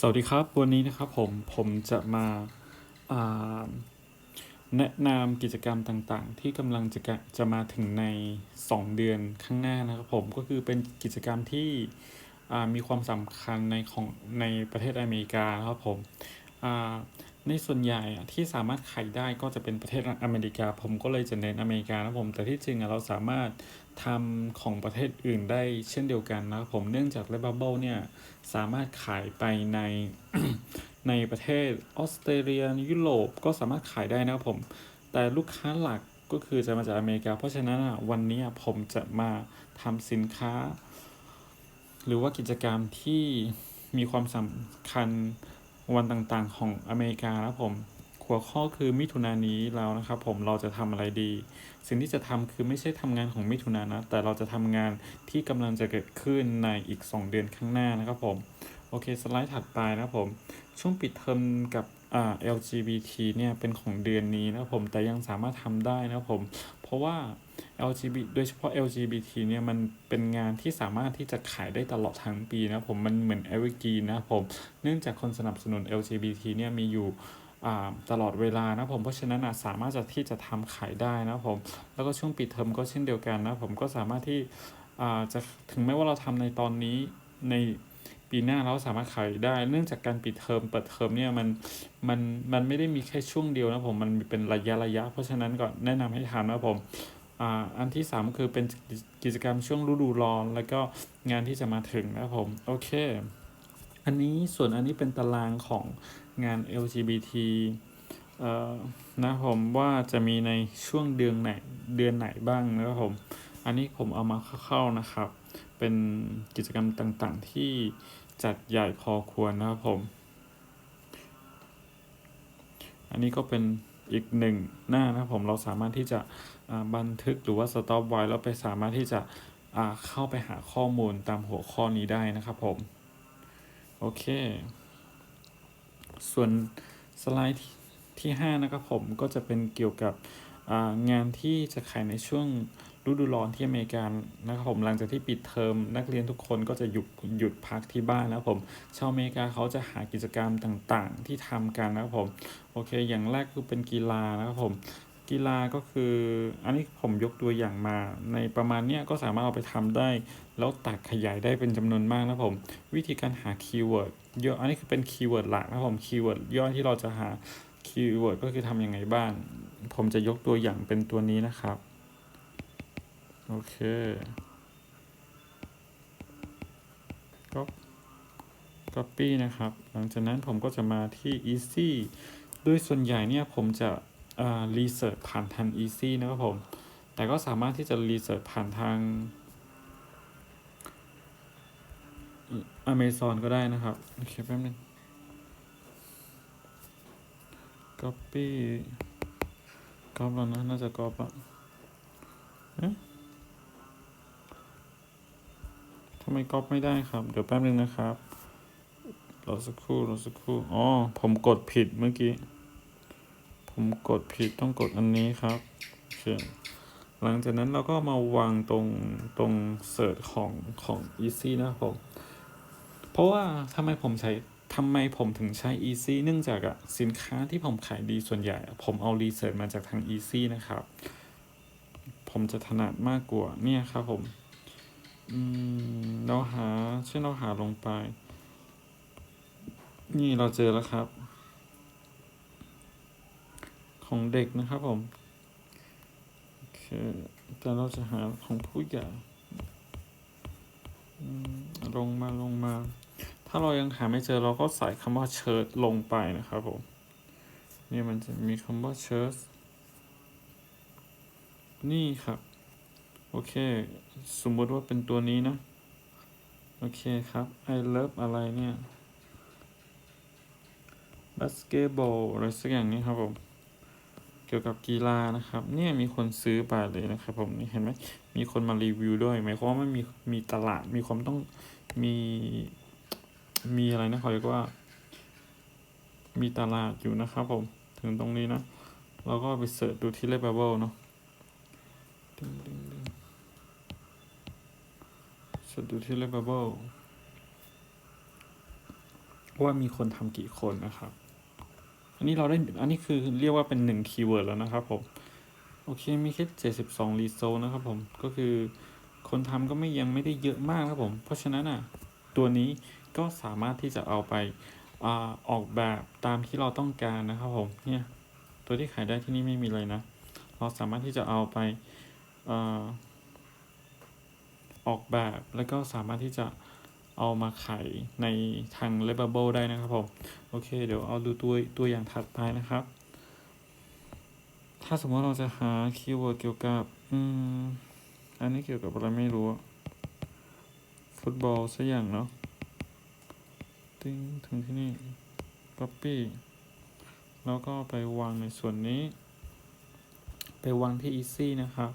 สวัสดีครับ วันนี้นะครับผมผมจะมาาแนะนำกิจกรรมต่างๆ ที่กำลังจะจะมาถึงใน 2 เดือนข้างหน้านะครับผมก็คือเป็นกิจกรรมที่มีความสำคัญในของในประเทศอเมริกานะครับผมอ่า ในส่วนใหญ่ที่สามารถขายได้ก็จะเป็นประเทศอเมริกา ผมก็เลยจะเน้นอเมริกานะครับผม แต่ที่จริงเราสามารถทำของประเทศอื่นได้เช่นเดียวกันนะครับผมเนื่องจาก r e d Bubble เนี่ยสามารถขายไปในในประเทศออสเตรเลียยุโรปก็สามารถขายได้นะครับผม แต่ลูกค้าหลักก็คือจะมาจากอเมริกา เพราะฉะนั้นวันนี้ผมจะมาทำสินค้า หรือว่ากิจกรรมที่มีความสำคัญ วันต่างๆของอเมริกานะครับผมหัวข้อคือมิถุนายนนี้แล้วนะครับผมเราจะทำอะไรดี สิ่งที่จะทำคือไม่ใช่ทำงานของมิถุนายนนะ แต่เราจะทำงานที่กำลังจะเกิดขึ้นในอีก 2 เดือนข้างหน้านะครับผม โอเค สไลด์ถัดไปนะครับผม ช่วงปิดเทอมกับ LGBT เนี่ยเป็นของเดือนนี้นะผมแต่ยังสามารถทำได้นะผมเพราะว่า LGBT โดยเฉพาะ LGBT เนี่ยมันเป็นงานที่สามารถที่จะขายได้ตลอดทั้งปีนะผมมันเหมือน evergreen นะผมเนื่องจากคนสนับสนุน LGBT เนี่ยมีอยู่อ่าตลอดเวลานะผมเพราะฉะนั้นอะสามารถจะที่จะทำขายได้นะผมแล้วก็ช่วงปิดเทอมก็เช่นเดียวกันนะผมก็สามารถที่อ่าจะถึงแม้ว่าเราทำในตอนนี้ใน ปีหน้าเราสามารถขายได้ เนื่องจากการปิดเทอมเปิดเทอมเนี่ยมันมันมันไม่ได้มีแค่ช่วงเดียวนะผมมันมเป็นระยะระยะ เพราะฉะนั้นก็แนะนำให้ทำนะผมอ่าอันที่ 3 คือเป็นกิจกรรมช่วงฤดูร้อน แล้วก็งานที่จะมาถึงนะผม โอเค อันนี้ส่วนอันนี้เป็นตารางของงาน LGBT เอ่อนะผมว่าจะมีในช่วงเดือนไหนเดือนไหนบ้างนะครับผม อันนี้ผมเอามาเข้าๆนะครับ เป็นกิจกรรมต่างๆ ที่จัดใหญ่พอควรนะครับผม อันนี้ก็เป็นอีกหนึ่งหน้านะครับผมเราสามารถที่จะบันทึกหรือว่าสต็อปไว้แล้วไปสามารถที่จะเข้าไปหาข้อมูลตามหัวข้อนี้ได้นะครับผม โอเค ส่วนสไลด์ที่5นะครับผมก็จะเป็นเกี่ยวกับงานที่จะขายในช่วง ฤดูร้อนที่อเมริกานะครับผมหลังจากที่ปิดเทอมนักเรียนทุกคนก็จะหยุดหยุดพักที่บ้านนะครับผมชาวอเมริกาเขาจะหากิจกรรมต่างๆ ที่ทำกันนะครับผมโอเค อย่างแรกคือเป็นกีฬานะครับผมกีฬาก็คืออันนี้ผมยกตัวอย่างมา ในประมาณเนี้ยก็สามารถเอาไปทำได้ แล้วตัดขยายได้เป็นจำนวนมากนะครับผม วิธีการหาคีย์เวิร์ดเย่ออันนี้คือเป็นคีย์เวิร์ดหลักนะครับผมคีย์เวิร์ดย่อยที่เราจะหาคีย์เวิร์ดก็คือทำยังไงบ้างผมจะยกตัวอย่างเป็นตัวนี้นะครับ โอเคก็ copy นะครับ หลังจากนั้นผมก็จะมาที่ easy โดยส่วนใหญ่เนี่ยผมจะอ่า research ผ่านทาง easy นะครับผม แต่ก็สามารถที่จะ research ผ่านทาง Amazon ก็ได้นะครับ โอเคแป๊บนึง copy ก๊อปแล้วนะ น่าจะก๊อปอะำไมก๊อปไม่ได้ครับ เดี๋ยวแป๊บนึงนะครับ รอสักครู่รอสักครู่ อ๋อ ผมกดผิดเมื่อกี้ ผมกดผิดต้องกดอันนี้ครับโอเคหลังจากนั้นเราก็มาวางตรงตรงเสิร์ชของของ easy นะครับผมเพราะว่าทำไมผมใช้ทำไมผมถึงใช้ easy เนื่องจากอะสินค้าที่ผมขายดีส่วนใหญ่ ผมเอารีเสิร์ชมาจากทาง easy นะครับ ผมจะถนัดมากกว่าเนี่ยครับผม อืมเราหาเช่นเราหาลงไป นี่เราเจอแล้วครับ ของเด็กนะครับผม โอเค แต่เราจะหาของผู้ใหญ่ลงมาลงมา ถ้าเรายังหาไม่เจอเราก็ใส่คำว่าเชิร์ตลงไปนะครับผม นี่มันจะมีคำว่าเชิร์ตนี่ครับ โอเค สมมติว่าเป็นตัวนี้นะ โอเคครับ I love อะไรเนี่ยบาสเกตบอลอะไรสักอย่างนี้ครับผม เกี่ยวกับกีฬานะครับ เนี่ยมีคนซื้อไปเลยนะครับผมนี่เห็นไหมมีคนมารีวิวด้วยหมายความว่ามันมีมีตลาดมีความต้องมีมีอะไรนะเขาเรียกว่า มีตลาดอยู่นะครับผม ถึงตรงนี้นะ เราก็ไปเสิร์ชดูที่เลเบลเนาะ ดูที่เลเบลว่ามีคนทำกี่คนนะครับ อันนี้เราได้ อันนี้คือเรียกว่าเป็นหนึ่งคีย์เวิร์ดแล้วนะครับผม โอเค มีแค่เจ็ดสิบสองรีโซนะครับผม ก็คือคนทำก็ไม่ยังไม่ได้เยอะมากครับผม เพราะฉะนั้นอะ ตัวนี้ก็สามารถที่จะเอาไปอออกแบบตามที่เราต้องการนะครับผม เนี่ย ตัวที่ขายได้ที่นี่ไม่มีเลยนะ เราสามารถที่จะเอาไป ออกแบบ แล้วก็สามารถที่จะเอามาขายในทาง l e v a b l e ได้นะครับผม โอเค เดี๋ยวเอาดูตัวตัวอย่างถัดไปนะครับ ถ้าสมมติเราจะหาคีย์เวิร์ดเกี่ยวกับอืมอันนี้เกี่ยวกับอะไรไม่รู้ ฟุตบอลสักอย่างเนาะติ้งถึงที่นี่ copy แล้วก็ไปวางในส่วนนี้ ไปวางที่ easy นะครับ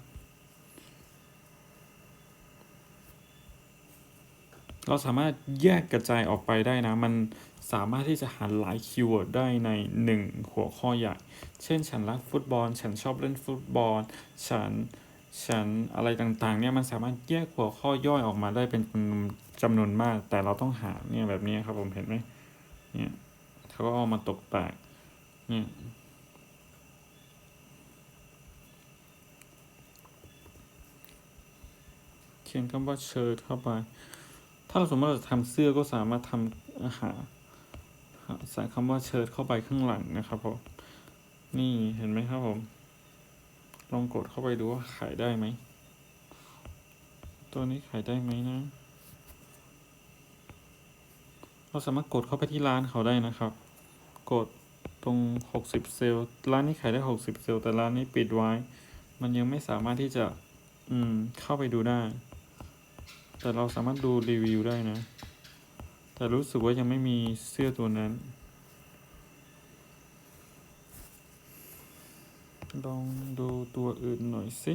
เราสามารถแยกกระจายออกไปได้นะ มันสามารถที่จะหาหลายคีย์เวิร์ดได้ในหนึ่งหัวข้อใหญ่ เช่น ฉันรักฟุตบอล ฉันชอบเล่นฟุตบอล ฉัน ฉันอะไรต่างๆ เนี่ย มันสามารถแยกหัวข้อย่อยออกมาได้เป็นจำนวนมาก แต่เราต้องหาเนี่ยแบบนี้ครับผมเห็นไหมเนี่ยเขาก็เอามาตกแต่งเนี่ยเขียนคำว่าเชิดเข้าไป ถ้าเราสมมติเราจะทำเสื้อก็สามารถทำอาหารใส่คำว่าเชิดเข้าไปข้างหลังนะครับผมนี่เห็นไหมครับผม ลองกดเข้าไปดูว่าขายได้ไหม ตัวนี้ขายได้ไหมนะ เราสามารถกดเข้าไปที่ร้านเขาได้นะครับ กดตรง 60 เซลล์ ร้านนี้ขายได้ 60 เซลล์ แต่ร้านนี้ปิดไว้ มันยังไม่สามารถที่จะ อืม เข้าไปดูได้ แต่เราสามารถดูรีวิวได้นะ แต่รู้สึกว่ายังไม่มีเสื้อตัวนั้น ลองดูตัวอื่นหน่อยสิ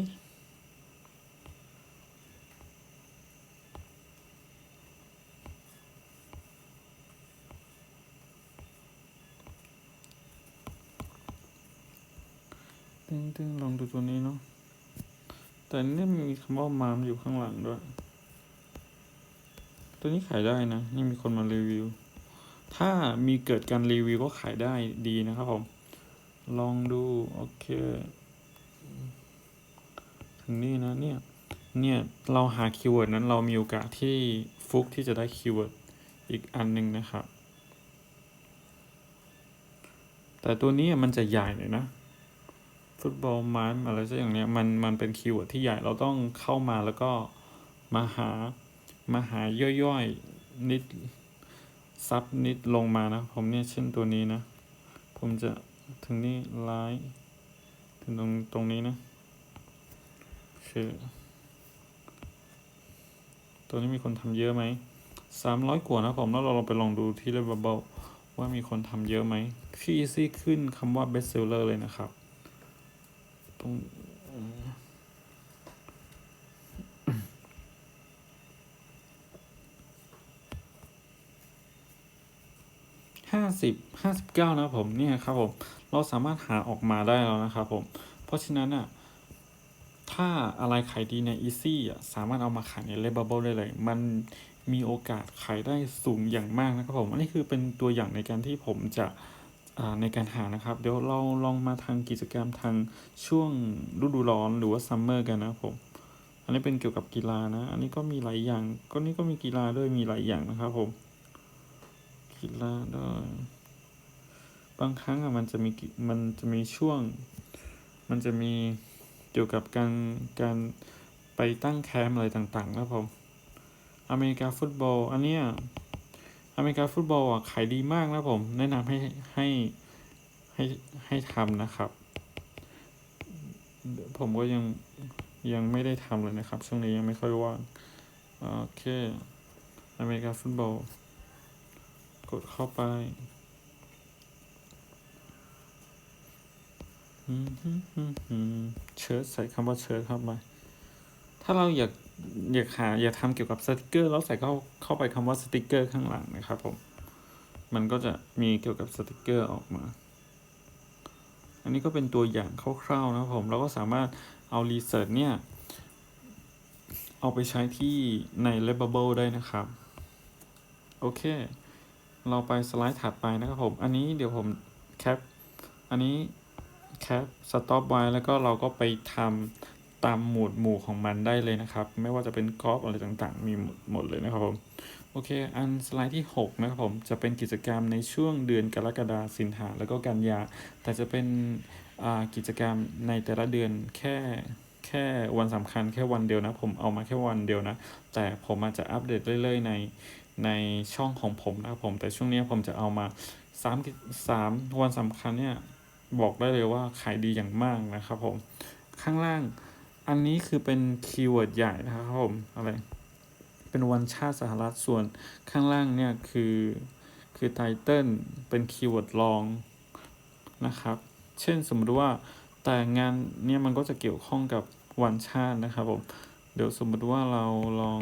ตึ้งตึ้งลองดูตัวนี้เนาะ แต่นี่มีคำว่า มามอยู่ข้างหลังด้วย ตัวนี้ขายได้นะนี่มีคนมารีวิว ถ้ามีเกิดการรีวิวก็ขายได้ดีนะครับผม ลองดู โอเค ถึงนี่นะเนี่ย เนี่ย เราหาคีย์เวิร์ดนั้นเรามีโอกาสที่ฟุกที่จะได้คีย์เวิร์ดอีกอันหนึ่งนะครับ แต่ตัวนี้มันจะใหญ่หน่อยนะ ฟุตบอลมันอะไรสักอย่างเนี้ยมันมันเป็นคีย์เวิร์ดที่ใหญ่เราต้องเข้ามาแล้วก็มาหา มาหาย่อยๆนิดซับนิดลงมานะ ผมเนี่ยเช่นตัวนี้นะ ผมจะถึงนี่ไลน์ถึงตรงตรงนี้นะคือตัวนี้มีคนทำเยอะไหมสามร้อยกว่านะผม แล้วเราลองไปลองดูที่เรเบลว่ามีคนทำเยอะไหมที่ easy ขึ้นคำว่า best seller เลยนะครับ ตรงห้า สิบห้าสิบเก้านะครับผมเนี่ยครับผมเราสามารถหาออกมาได้แล้วนะครับผม เพราะฉะนั้นอะถ้าอะไรขายดีใน Easy อะสามารถเอามาขายใน l e b a b l e ได้เลย มันมีโอกาสขายได้สูงอย่างมากนะครับผม อันนี้คือเป็นตัวอย่างในการที่ผมจะในการหานะครับ เดี๋ยวเราลองมาทางกิจกรรมทางช่วงฤดูร้อนหรือว่าซัมเมอร์กันนะครับผม อันนี้เป็นเกี่ยวกับกีฬานะ อันนี้ก็มีหลายอย่าง ก็นี่ก็มีกีฬาด้วยมีหลายอย่างนะครับผม กีฬาด้วยบางครั้งอะมันจะมีกิมันจะมีช่วง มันจะมีเกี่ยวกับการการไปตั้งแคมป์อะไรต่างๆนะครับผมอเมริกาฟุตบอลอันเนี้ยอเมริกาฟุตบอลอะขายดีมากนะผม แนะนำให้ให้ให้ให้ทำนะครับ ผมก็ยังยังไม่ได้ทำเลยนะครับ ช่วงนี้ยังไม่ค่อยว่างโอเคอเมริกาฟุตบอล กดเข้าไปเชิร์ชใส่คำว่าเชิร์ชเข้าไป ถ้าเราอยากอยากหาอยากทำเกี่ยวกับสติกเกอร์แล้วใส่เข้าเข้าไปคำว่าสติกเกอร์ข้างหลังนะครับผม มันก็จะมีเกี่ยวกับสติกเกอร์ออกมา อันนี้ก็เป็นตัวอย่างคร่าวๆนะครับผม เราก็สามารถเอารีเสิร์ชเนี่ย เอาไปใช้ที่ใน l e b a b l e ได้นะครับ โอเค เราไปสไลด์ถัดไปนะครับผม อันนี้เดี๋ยวผมแคป อันนี้แคปสต็อปไว้แล้วก็เราก็ไปทำตามหมวดหมู่ของมันได้เลยนะครับ ไม่ว่าจะเป็นกรอล์ฟอะไรต่างๆ มีหมดเลยนะครับผม โอเค อันสไลด์ที่ 6 นะครับผม จะเป็นกิจกรรมในช่วงเดือนกรกฎาสิงหาแล้วก็กันยา แต่จะเป็นกิจกรรมในแต่ละเดือนแค่แค่วันสำคัญแค่วันเดียวนะ ผมเอามาแค่วันเดียวนะ แต่ผมอาจจะอัปเดตเรื่อยๆใน ในช่องของผมนะครับผม แต่ช่วงนี้ผมจะเอามาสามสามวันสำคัญเนี่ยบอกได้เลยว่าขายดีอย่างมากนะครับผม ข้างล่างอันนี้คือเป็นคีย์เวิร์ดใหญ่นะครับผมอะไรเป็นวันชาติสหรัฐส่วนข้างล่างเนี่ยคือคือไตเติลเป็นคีย์เวิร์ดรองนะครับ เช่นสมมติว่าแต่งานเนี่ยมันก็จะเกี่ยวข้องกับวันชาตินะครับผม เดี๋ยวสมมติว่าเราลอง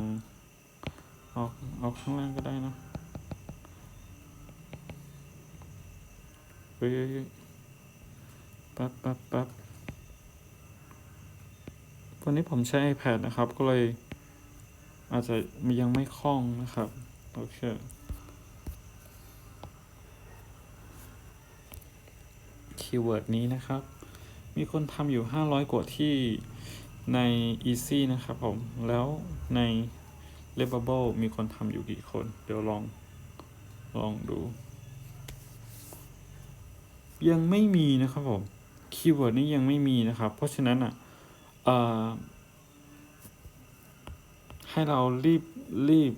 เอาเอาข้างล่างก็ได้นะเฮ้ยเฮ้ยเฮ้ยแป๊บแป๊บแป๊บวันนี้ผมใช้ iPad นะครับ ก็เลย อาจจะยังไม่คล่องนะครับ โอเคคีย์เวิร์ดนี้นะครับ มีคนทำอยู่ 500 กว่าที่ใน Easy นะครับผม แล้วใน r e b a b l e มีคนทำอยู่กี่คน เดี๋ยวลอง ลองดู ยังไม่มีนะครับผม คีย์เวิร์ดนี้ยังไม่มีนะครับ เพราะฉะนั้นอะให้เรารีบ รีบ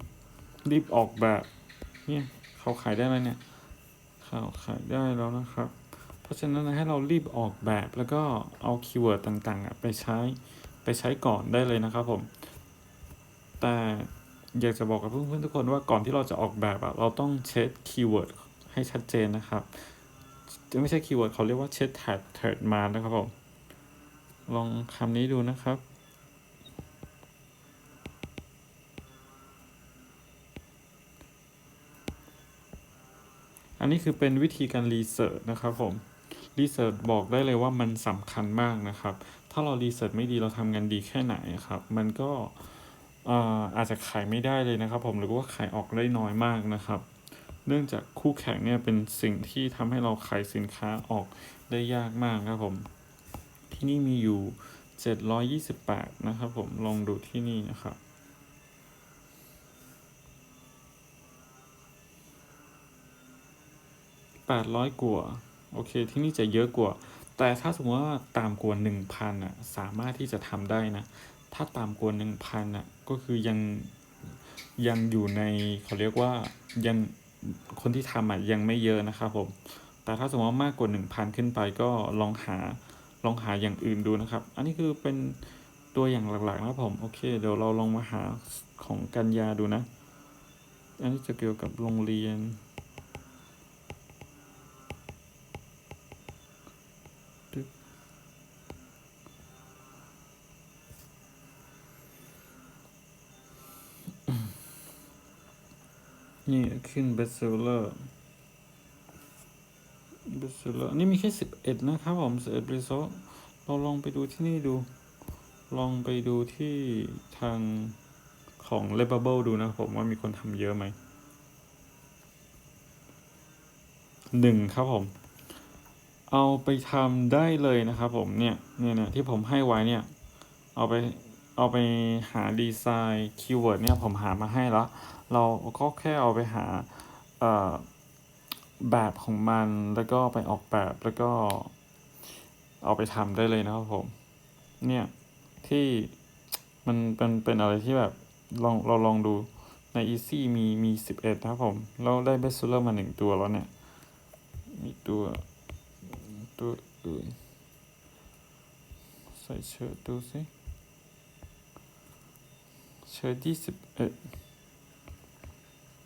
รีบออกแบบ เนี่ย เขาขายได้แล้วเนี่ย เขาขายได้แล้วนะครับ เพราะฉะนั้นให้เรารีบออกแบบแล้วก็เอาคีย์เวิร์ดต่างๆอะไปใช้ ไปใช้ก่อนได้เลยนะครับผม แต่ อยากจะบอกกับเพื่อนๆทุกคนว่าก่อนที่เราจะออกแบบอะเราต้องเช็คคีย์เวิร์ดให้ชัดเจนนะครับจะไม่ใช่คีย์เวิร์ดเขาเรียกว่าเช็คแท็กเทิร์ดมานะครับผมลองคำนี้ดูนะครับอันนี้คือเป็นวิธีการรีเสิร์ชนะครับผมรีเสิร์ชบอกได้เลยว่ามันสำคัญมากนะครับ ถ้าเรารีเสิร์ชไม่ดีเราทำงานดีแค่ไหนครับ มันก็ อ่อาจจะขายไม่ได้เลยนะครับ ผมหรือว่าขายออกได้น้อยมากนะครับ เนื่องจากคู่แข่งเนี่ยเป็นสิ่งที่ทำให้เราขายสินค้าออกได้ยากมากครับผมที่นี่มีอยู่ 728 นะครับผมลองดูที่นี่นะครับแปดร้อยกว่าโอเคที่นี่จะเยอะกว่า แต่ถ้าสมมติว่าตามกว่าหนึ่งพันอะสามารถที่จะทำได้นะ ถ้าตามกว่าหนึ่งพันอะก็คือยังยังอยู่ในเขาเรียกว่ายังคนที่ทำอะยังไม่เยอะนะครับผม แต่ถ้าสมมติว่ามากกว่าหนึ่งพันขึ้นไปก็ลองหาลองหาอย่างอื่นดูนะครับ อันนี้คือเป็นตัวอย่างหลักๆนะครับผม โอเค เดี๋ยวเราลองมาหาของกันยาดูนะ อันนี้จะเกี่ยวกับโรงเรียน นี่ขึ้น bestseller bestseller นี่มีแค่สิบเอ็ดนะครับผมสิบเอ็ด result เราลองไปดูที่นี่ดู ลองไปดูที่ทางของ r e b a b l e ดูนะผมว่ามีคนทำเยอะไหมหนึ่งครับผม เอาไปทำได้เลยนะครับผมเนี่ยเนี่ยเนี่ยที่ผมให้ไว้เนี่ย เอาไป เอาไปหาดีไซน์คีย์เวิร์ดเนี่ยผมหามาให้แล้ว เราก็แค่เอาไปหาแบบของมันแล้วก็ไปออกแบบแล้วก็เอาไปทำได้เลยนะครับผม เนี่ยที่มันเป็นเป็นอะไรที่แบบลองเราลองดูใน Easy มีมีสิบเอ็ดนะครับผม เราได้ Best Seller มาหนึ่งตัวแล้วเนี่ย มีตัวตัวอื่นใส่เชิ้ตดูสิ เชิ้ตยี่สิบเอ็ด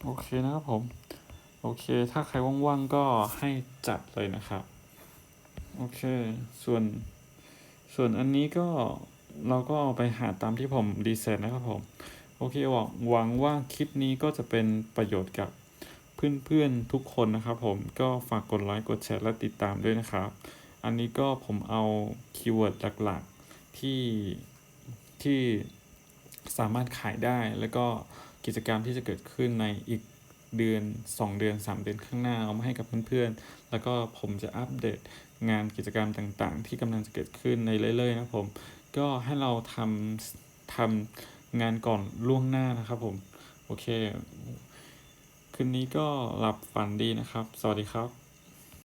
โอเคนะครับผม โอเค ถ้าใครว่างๆก็ให้จัดเลยนะครับ โอเค ส่วน ส่วนอันนี้ก็เราก็เอาไปหาตามที่ผมดีเซนนะครับผม โอเคหวังหวังว่าคลิปนี้ก็จะเป็นประโยชน์กับเพื่อนๆทุกคนนะครับผม ก็ฝากกดไลค์ กดแชร์ และติดตามด้วยนะครับ อันนี้ก็ผมเอาคีย์เวิร์ดหลักๆที่ที่ สามารถขายได้ แล้วก็กิจกรรมที่จะเกิดขึ้นในอีกเดือน 2 เดือน 3 เดือนข้างหน้าเอามาให้กับเพื่อนๆ แล้วก็ผมจะอัปเดตงานกิจกรรมต่างๆ ที่กำลังจะเกิดขึ้นในเรื่อยๆนะผม ก็ให้เราทำทำงานก่อนล่วงหน้านะครับผม โอเค คืนนี้ก็หลับฝันดีนะครับ สวัสดีครับ